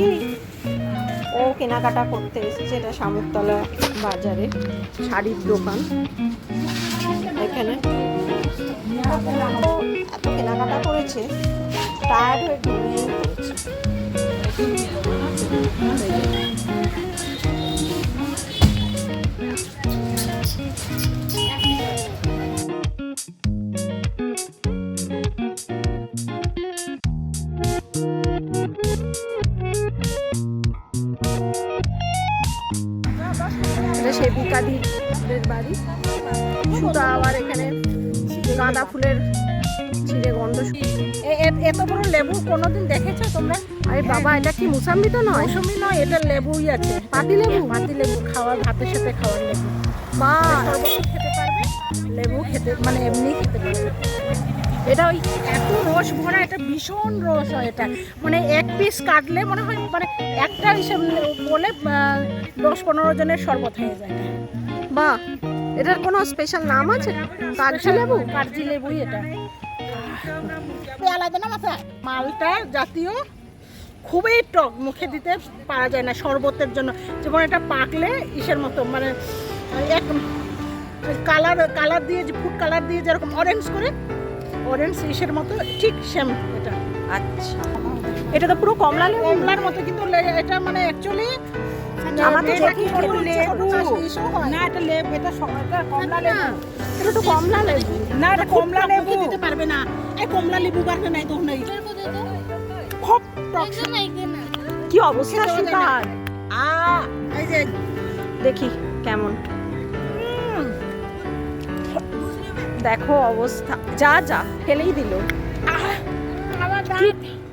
কি? ও কেনাকাটা করতে এসেছে এটা শামুকতলা বাজারে, শাড়ির দোকান। এখানে এত কেনাকাটা করেছে টায়ার্ড হয়ে ঘুমিয়ে পড়েছে। এটা সেবিকাদিদের বাড়ি। সুতা আবার এখানে গাঁদা ফুলের ছিঁড়ে গন্ধ এত বড় লেবু কোনোদিন দেখেছ তোমরা? আরে বাবা এটা কি মুসাম্বি তো নয়? মৌসুমি নয় এটা লেবুই আছে। পাতি লেবু? পাতি লেবু খাওয়ার ভাতের সাথে খাওয়ার লেবু। মা! খেতে পারবে? লেবু খেতে মানে এমনি খেতে পারবে। এটা ওই এত রস ভরা এটা ভীষণ রস হয় এটা। মানে এক পিস কাটলে মনে হয় মানে একটা হিসেব বলে দশ পনেরো জনের শরবত হয়ে যায়। বা এটার কোনো স্পেশাল নাম আছে? কাগজি লেবু? কাগজি লেবুই এটা। আলাদা না মাথা মালটা জাতীয় খুবই টক মুখে দিতে পারা যায় না শরবতের জন্য। যেমন এটা পাকলে ইসের মতো মানে এক কালার কালার দিয়ে যে ফুড কালার দিয়ে যেরকম অরেঞ্জ করে অরেঞ্জ ইসের মতো ঠিক সেম এটা। আচ্ছা। এটা তো পুরো কমলা লেবু। কমলার মতো কিন্তু এটা মানে অ্যাকচুয়ালি এটা স- কমলা লেবু। এটা তো কমলা লেবু। না এটা কমলা লেবু। দিতে পারবে না। এই কমলা লেবু পারবে না তো নেই। খুব কি অবস্থা আ দেখি কেমন। দেখো অবস্থা যা যা ফেলেই দিল। আহ, আমার দাঁত।